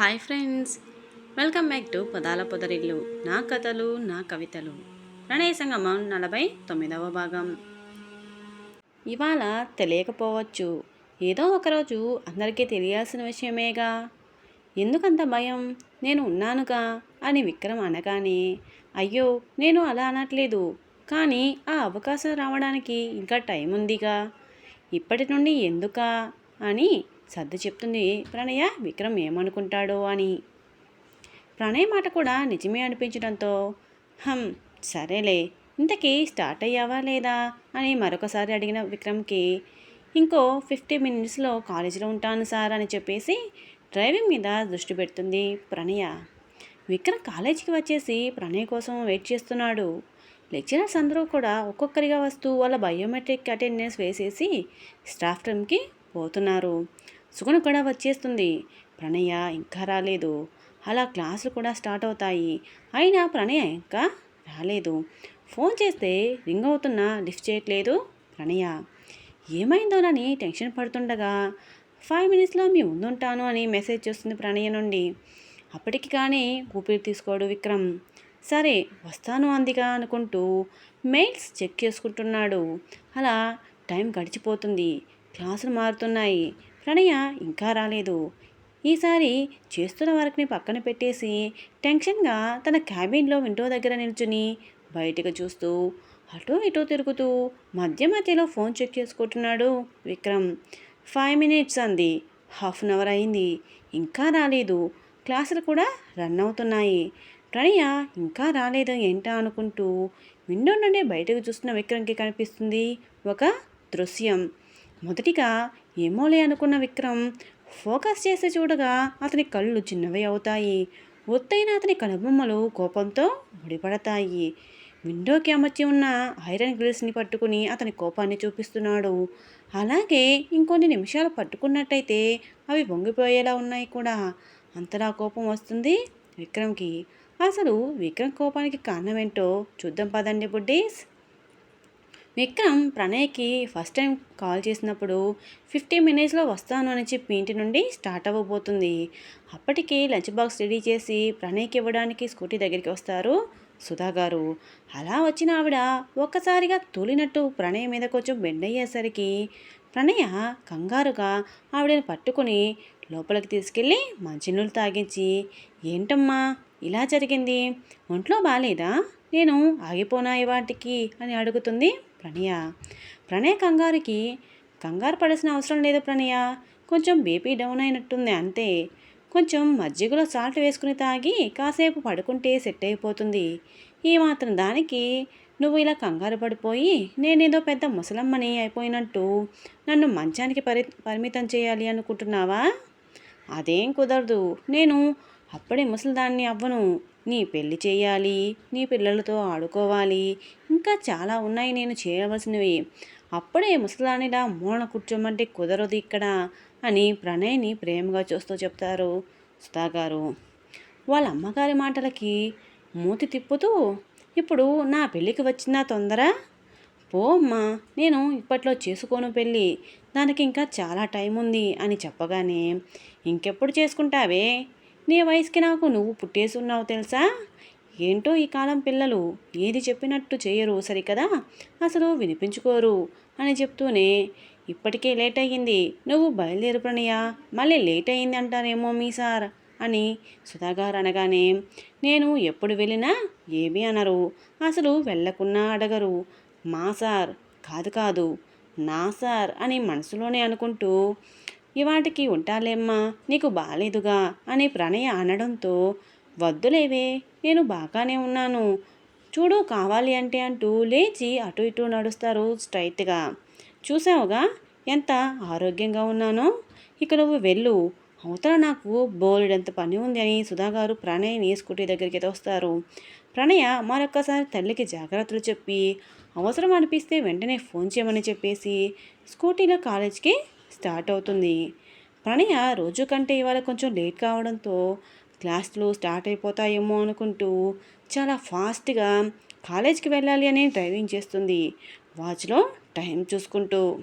Hi friends. Welcome back to పదాల పొదరిల్లు. నా కథలు నా కవితలు. ప్రణయ సంగమం నలభై తొమ్మిదవ భాగం. ఇవాళ తెలియకపోవచ్చు. ఏదో ఒకరోజు అందరికీ తెలియాల్సిన విషయమేగా. ఎందుకంత భయం? నేను ఉన్నానుగా అని విక్రమ్ అనగానే అయ్యో నేను అలా అనట్లేదు. కానీ ఆ అవకాశం రావడానికి ఇంకా టైం ఉందిగా ఇప్పటి నుండి ఎందుకా? అని సర్ది చెప్తుంది ప్రణయ విక్రమ్ ఏమనుకుంటాడో అని. ప్రణయ్ మాట కూడా నిజమే అనిపించడంతో హం సరేలే ఇంతకీ స్టార్ట్ అయ్యావా లేదా? అని మరొకసారి అడిగిన విక్రమ్కి ఇంకో ఫిఫ్టీ మినిట్స్లో కాలేజీలో ఉంటాను సార్ అని చెప్పేసి డ్రైవింగ్ మీద దృష్టి పెడుతుంది ప్రణయ. విక్రమ్ కాలేజీకి వచ్చేసి ప్రణయ్ కోసం వెయిట్ చేస్తున్నాడు. లెక్చరర్స్ అందరూ కూడా ఒక్కొక్కరిగా వస్తూ వాళ్ళ బయోమెట్రిక్ అటెండెన్స్ వేసేసి స్టాఫ్ రూమ్కి పోతున్నారు. సుగుణ కూడా వచ్చేస్తుంది. ప్రణయ ఇంకా రాలేదు. అలా క్లాసులు కూడా స్టార్ట్ అవుతాయి. అయినా ప్రణయ ఇంకా రాలేదు. ఫోన్ చేస్తే రింగ్ అవుతున్నా లిఫ్ట్ చేయట్లేదు ప్రణయ. ఏమైందోనని టెన్షన్ పడుతుండగా ఫైవ్ మినిట్స్లో మీ ముందుంటాను అని మెసేజ్ చేస్తుంది ప్రణయ నుండి. అప్పటికి కానీ ఊపిరి తీసుకోడు విక్రమ్. సరే వస్తాను అందిగా అనుకుంటూ మెయిల్స్ చెక్ చేసుకుంటున్నాడు. అలా టైం గడిచిపోతుంది. క్లాసులు మారుతున్నాయి. ప్రణయ ఇంకా రాలేదు. ఈసారి చేస్తున్న వర్క్ని పక్కన పెట్టేసి టెన్షన్గా తన క్యాబిన్లో విండో దగ్గర నిల్చుని బయటకు చూస్తూ అటూ ఇటూ తిరుగుతూ మధ్య మధ్యలో ఫోన్ చెక్ చేసుకుంటున్నాడు విక్రమ్. ఫైవ్ మినిట్స్ అంది. హాఫ్ అన్ అవర్ అయింది. ఇంకా రాలేదు. క్లాసులు కూడా రన్ అవుతున్నాయి. ప్రణయ ఇంకా రాలేదు ఏంటా అనుకుంటూ విండో నుండి బయటకు చూస్తున్న విక్రమ్కి కనిపిస్తుంది ఒక దృశ్యం. మొదటిగా ఏమోలే అనుకున్న విక్రమ్. ఫోకస్ చేసి చూడగా అతని కళ్ళు చిన్నవి అవుతాయి. ఒత్తైన అతని కనుబొమ్మలు కోపంతో ముడిపడతాయి. విండోకి అమర్చి ఉన్న ఐరన్ గ్రిల్స్ని పట్టుకుని అతని కోపాన్ని చూపిస్తున్నాడు. అలాగే ఇంకొన్ని నిమిషాలు పట్టుకున్నట్టయితే అవి వంగిపోయేలా ఉన్నాయి కూడా. అంతలా కోపం వస్తుంది విక్రమ్కి. అసలు విక్రమ్ కోపానికి కారణం ఏంటో చూద్దాం పదండి బుడ్డీస్. విక్రమ్ ప్రణయ్కి ఫస్ట్ టైం కాల్ చేసినప్పుడు ఫిఫ్టీ మినిట్స్లో వస్తాను అని చెప్పి ఇంటి నుండి స్టార్ట్ అవ్వబోతుంది. అప్పటికి లంచ్ బాక్స్ రెడీ చేసి ప్రణయ్కి ఇవ్వడానికి స్కూటీ దగ్గరికి వస్తారు సుధా గారు అలా వచ్చిన ఆవిడ ఒక్కసారిగా తూలినట్టు ప్రణయ్ మీద కొంచెం బెండ్ అయ్యేసరికి ప్రణయ కంగారుగా ఆవిడని పట్టుకుని లోపలికి తీసుకెళ్ళి మంచినీళ్ళు తాగించి ఏంటమ్మా ఇలా జరిగింది? ఒంట్లో బాగాలేదా నేను ఆగిపోనా వాటికి? అని అడుగుతుంది ప్రణయ. ప్రణయ కంగారుకి కంగారు పడాల్సిన అవసరం లేదు ప్రణయ. కొంచెం బీపీ డౌన్ అయినట్టుంది అంతే. కొంచెం మజ్జిగలో సాల్ట్ వేసుకుని తాగి కాసేపు పడుకుంటే సెట్ అయిపోతుంది. ఈ మాత్రం దానికి నువ్వు ఇలా కంగారు పడిపోయి నేనేదో పెద్ద ముసలమ్మని అయిపోయినట్టు నన్ను మంచానికి పరి పరిమితం చేయాలి అనుకుంటున్నావా? అదేం కుదరదు. నేను అప్పుడే ముసలిదాన్ని అవ్వను. నీ పెళ్ళి చేయాలి నీ పిల్లలతో ఆడుకోవాలి. ఇంకా చాలా ఉన్నాయి నేను చేయవలసినవి. అప్పుడే ముసలానిలా మూల కూర్చోమంటే కుదరదు ఇక్కడ అని ప్రణయ్ని ప్రేమగా చూస్తూ చెప్తారు సుధాగారు వాళ్ళ అమ్మగారి మాటలకి మూతి తిప్పుతూ ఇప్పుడు నా పెళ్ళికి వచ్చిన తొందర? పో అమ్మా నేను ఇప్పట్లో చేసుకోను పెళ్ళి. దానికి ఇంకా చాలా టైం ఉంది అని చెప్పగానే ఇంకెప్పుడు చేసుకుంటావే? నీ వయసుకి నాకు నువ్వు పుట్టేసి ఉన్నావు తెలుసా? ఏంటో ఈ కాలం పిల్లలు? ఏది చెప్పినట్టు చేయరు సరికదా? అసలు వినిపించుకోరు అని చెప్తూనే ఇప్పటికే లేట్ అయ్యింది. నువ్వు బయలుదేరు ప్రణయ. మళ్ళీ లేట్ అయ్యింది అంటారేమో మీ సార్ అని సుధాగారు అనగానే నేను ఎప్పుడు వెళ్ళినా ఏమీ అనరు. అసలు వెళ్ళకున్నా అడగరు. మా సార్ కాదు కాదు నా సార్ అని మనసులోనే అనుకుంటూ ఇవాటికి ఉంటాలేమ్మా నీకు బాలేదుగా అని ప్రణయ అనడంతో వద్దులేవే నేను బాగానే ఉన్నాను. చూడు కావాలి అంటే అంటూ లేచి అటు ఇటు నడుస్తారు స్ట్రైట్గా. చూసావుగా ఎంత ఆరోగ్యంగా ఉన్నానో? ఇక నువ్వు వెళ్ళు. అవతల నాకు బోలెడంత పని ఉంది అని సుధాగారు ప్రణయ్ని స్కూటీ దగ్గరికి తోస్తారు. ప్రణయ మరొక్కసారి తల్లికి జాగ్రత్తలు చెప్పి అవసరం అనిపిస్తే వెంటనే ఫోన్ చేయమని చెప్పేసి స్కూటీలో కాలేజ్కి స్టార్ట్ అవుతుంది. ప్రణయ రోజు కంటే ఇవాళ కొంచెం లేట్ కావడంతో క్లాసులు స్టార్ట్ అయిపోతాయేమో అనుకుంటూ చాలా ఫాస్ట్గా కాలేజ్కి వెళ్ళాలి అని డ్రైవింగ్ చేస్తుంది. వాచ్లో టైం చూసుకుంటూ.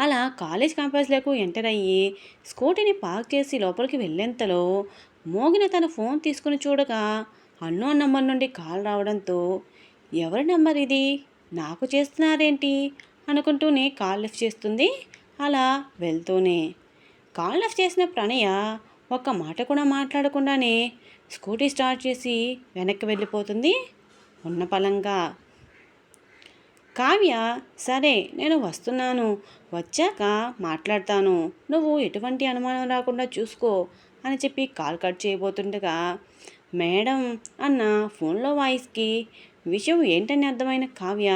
అలా కాలేజ్ క్యాంపస్లకు ఎంటర్ అయ్యి స్కూటీని పార్క్ చేసి లోపలికి వెళ్ళేంతలో మోగిన తన ఫోన్ తీసుకుని చూడగా అన్నోన్ నంబర్ నుండి కాల్ రావడంతో ఎవరి నంబర్ ఇది? నాకు చేస్తున్నారేంటి? అనుకుంటూనే కాల్ లిఫ్ట్ చేస్తుంది అలా వెళ్తూనే కాల్ ఆఫ్ చేసిన ప్రణయ ఒక్క మాట కూడా మాట్లాడకుండానే స్కూటీ స్టార్ట్ చేసి వెనక్కి వెళ్ళిపోతుంది ఉన్న పలంగా కావ్య సరే నేను వస్తున్నాను వచ్చాక మాట్లాడతాను నువ్వు ఎటువంటి అనుమానం రాకుండా చూసుకో అని చెప్పి కాల్ కట్ చేయబోతుండగా మేడం అన్న ఫోన్లో వాయిస్కి విషయం ఏంటని అర్థమైన కావ్య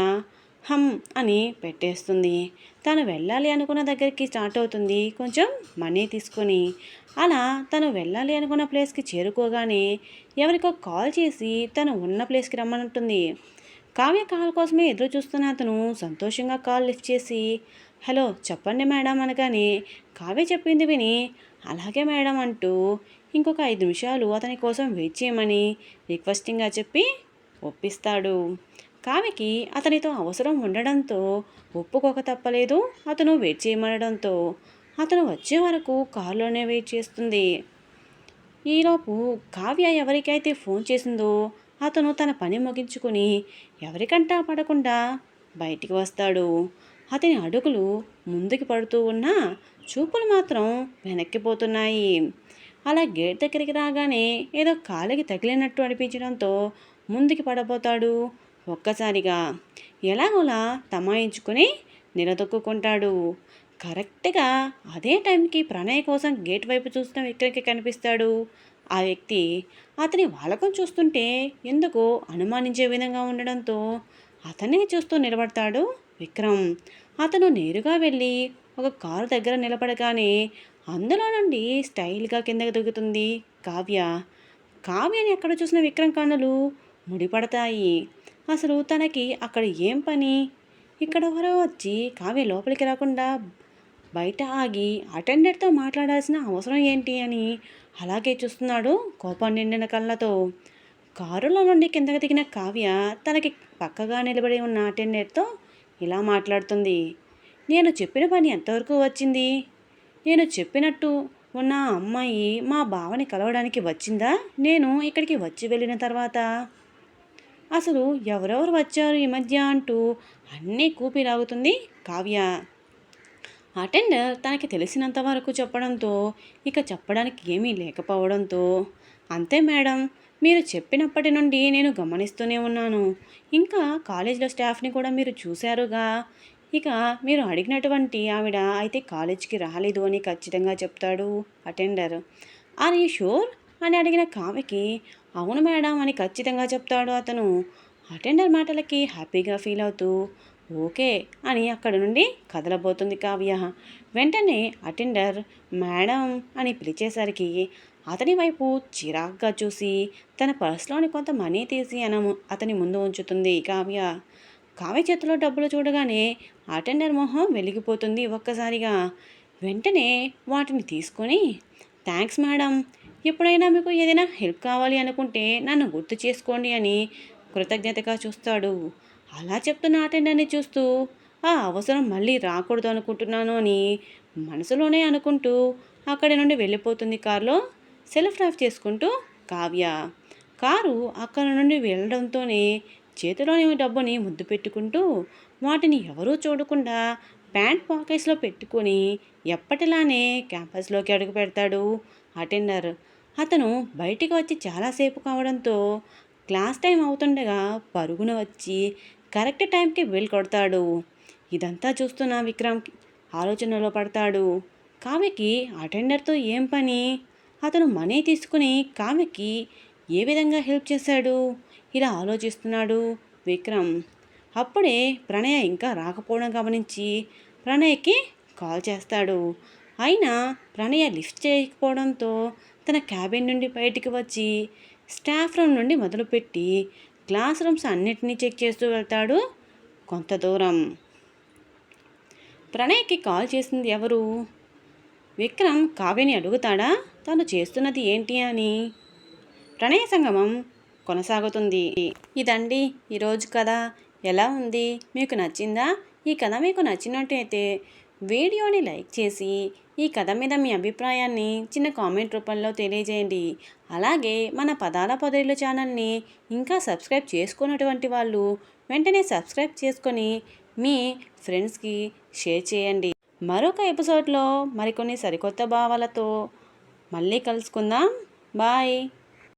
హమ్ అని పెట్టేస్తుంది. తను వెళ్ళాలి అనుకున్న దగ్గరికి స్టార్ట్ అవుతుంది. కొంచెం మనీ తీసుకొని. అలా తను వెళ్ళాలి అనుకున్న ప్లేస్కి చేరుకోగానే ఎవరికో కాల్ చేసి తను ఉన్న ప్లేస్కి రమ్మనంటుంది. కావ్య కాల్ కోసమే ఎదురు చూస్తున్న అతను సంతోషంగా కాల్ లిఫ్ట్ చేసి హలో చెప్పండి మేడం అనగానే కావ్య చెప్పింది విని అలాగే మేడం అంటూ ఇంకొక ఐదు నిమిషాలు అతని కోసం వెయిట్ చేయమని రిక్వెస్టింగ్గా చెప్పి ఒప్పిస్తాడు. కావికి అతనితో అవసరం ఉండడంతో ఒప్పుకోక తప్పలేదు. అతను వెయిట్ చేయమనడంతో అతను వచ్చే వరకు కారులోనే వెయిట్ చేస్తుంది. ఈలోపు కావ్య ఎవరికైతే ఫోన్ చేసిందో అతను తన పని ముగించుకొని ఎవరికంటా పడకుండా బయటికి వస్తాడు. అతని అడుగులు ముందుకు పడుతూ ఉన్నా చూపులు మాత్రం వెనక్కిపోతున్నాయి అలా గేట్ దగ్గరికి రాగానే ఏదో కాలికి తగిలినట్టు అనిపించడంతో ముందుకి పడబోతాడు. ఒక్కసారిగా ఎలాగోలా తమాయించుకొని నిలదొక్కుంటాడు కరెక్ట్గా అదే టైంకి ప్రణయ్ కోసం గేట్ వైపు చూస్తున్న వ్యక్తికి కనిపిస్తాడు. ఆ వ్యక్తి అతని వాలకం చూస్తుంటే ఎందుకో అనుమానించే విధంగా ఉండడంతో అతనే చూస్తూ నిలబడతాడు విక్రమ్. అతను నేరుగా వెళ్ళి ఒక కారు దగ్గర నిలబడగానే అందులో నుండి స్టైల్గా కిందకి దిగుతుంది కావ్య. కావ్యని ఎక్కడ చూసిన విక్రమ్ కన్నులు ముడిపడతాయి. అసలు తనకి అక్కడ ఏం పని? ఇక్కడ వరకు వచ్చి కావ్య లోపలికి రాకుండా బయట ఆగి అటెండర్తో మాట్లాడాల్సిన అవసరం ఏంటి అని అలాగే చూస్తున్నాడు కోపం నిండిన కళ్ళతో. కారులో నుండి కిందకి దిగిన కావ్య తనకి పక్కగా నిలబడి ఉన్న అటెండర్తో ఇలా మాట్లాడుతుంది. నేను చెప్పిన పని ఎంతవరకు వచ్చింది? నేను చెప్పినట్టు ఉన్న అమ్మాయి మా బావని కలవడానికి వచ్చిందా? నేను ఇక్కడికి వచ్చి వెళ్ళిన తర్వాత అసలు ఎవరెవరు వచ్చారు ఈ మధ్య అంటూ అన్నీ కూపిలాగుతుంది కావ్య. అటెండర్ తనకి తెలిసినంత వరకు చెప్పడంతో ఇక చెప్పడానికి ఏమీ లేకపోవడంతో అంతే మేడం మీరు చెప్పినప్పటి నుండి నేను గమనిస్తూనే ఉన్నాను. ఇంకా కాలేజీలో స్టాఫ్ని కూడా మీరు చూశారుగా ఇక మీరు అడిగినటువంటి ఆవిడ అయితే కాలేజ్కి రాలేదు అని ఖచ్చితంగా చెప్తాడు అటెండర్. ఆర్ యూ షూర్ అని అడిగిన కావ్యకి అవును మేడం అని ఖచ్చితంగా చెప్తాడు అతను. అటెండర్ మాటలకి హ్యాపీగా ఫీల్ అవుతూ ఓకే అని అక్కడ నుండి కదలబోతుంది కావ్య. వెంటనే అటెండర్ మేడం అని పిలిచేసరికి అతని వైపు చిరాగ్గా చూసి తన పర్స్లోని కొంత మనీ తీసి అన అతని ముందు ఉంచుతుంది కావ్య. కావ్య చేతిలో డబ్బులు చూడగానే అటెండర్ మొహం వెలిగిపోతుంది ఒక్కసారిగా. వెంటనే వాటిని తీసుకొని థ్యాంక్స్ మేడం ఎప్పుడైనా మీకు ఏదైనా హెల్ప్ కావాలి అనుకుంటే నన్ను గుర్తు చేసుకోండి అని కృతజ్ఞతగా చూస్తాడు. అలా చెప్తున్న అటెండర్ని చూస్తూ ఆ అవసరం మళ్ళీ రాకూడదు అనుకుంటున్నాను అని మనసులోనే అనుకుంటూ అక్కడి నుండి వెళ్ళిపోతుంది కారులో సెల్ఫ్ డ్రైవ్ చేసుకుంటూ కావ్య. కారు అక్కడ నుండి వెళ్ళడంతోనే చేతిలోని డబ్బుని ముద్దు పెట్టుకుంటూ వాటిని ఎవరూ చూడకుండా ప్యాంట్ పాకెట్స్లో పెట్టుకొని ఎప్పటిలానే క్యాంపస్లోకి అడుగు పెడతాడు అటెండర్. అతను బయటికి వచ్చి చాలాసేపు కావడంతో క్లాస్ టైం అవుతుండగా పరుగున వచ్చి కరెక్ట్ టైంకి బిల్ కొడతాడు. ఇదంతా చూస్తున్న విక్రమ్ ఆలోచనలో పడతాడు. కావ్యకి అటెండర్తో ఏం పని? అతను మనీ తీసుకుని కావ్యకి ఏ విధంగా హెల్ప్ చేశాడు? ఇలా ఆలోచిస్తున్నాడు విక్రమ్. అప్పుడే ప్రణయ ఇంకా రాకపోవడం గమనించి ప్రణయ్కి కాల్ చేస్తాడు. అయినా ప్రణయ లిఫ్ట్ చేయకపోవడంతో తన క్యాబిన్ నుండి బయటికి వచ్చి స్టాఫ్ రూమ్ నుండి మొదలుపెట్టి క్లాస్ రూమ్స్ అన్నిటినీ చెక్ చేస్తూ వెళ్తాడు కొంత దూరం. ప్రణయ్కి కాల్ చేసింది ఎవరు? విక్రమ్ కావ్యని అడుగుతాడా? తను చేస్తున్నది ఏంటి అని. ప్రణయ సంగమం కొనసాగుతుంది. ఇదండి ఈరోజు కథ. ఎలా ఉంది? మీకు నచ్చిందా? ఈ కథ మీకు నచ్చినట్టయితే వీడియోని లైక్ చేసి ఈ కథ మీద మీ అభిప్రాయాన్ని చిన్న కామెంట్ రూపంలో తెలియజేయండి. అలాగే మన పదాల పొదరిల్లు ఛానల్ని ఇంకా సబ్స్క్రైబ్ చేసుకున్నటువంటి వాళ్ళు వెంటనే సబ్స్క్రైబ్ చేసుకొని మీ ఫ్రెండ్స్కి షేర్ చేయండి. మరొక ఎపిసోడ్లో మరికొన్ని సరికొత్త భావాలతో మళ్ళీ కలుసుకుందాం. బాయ్.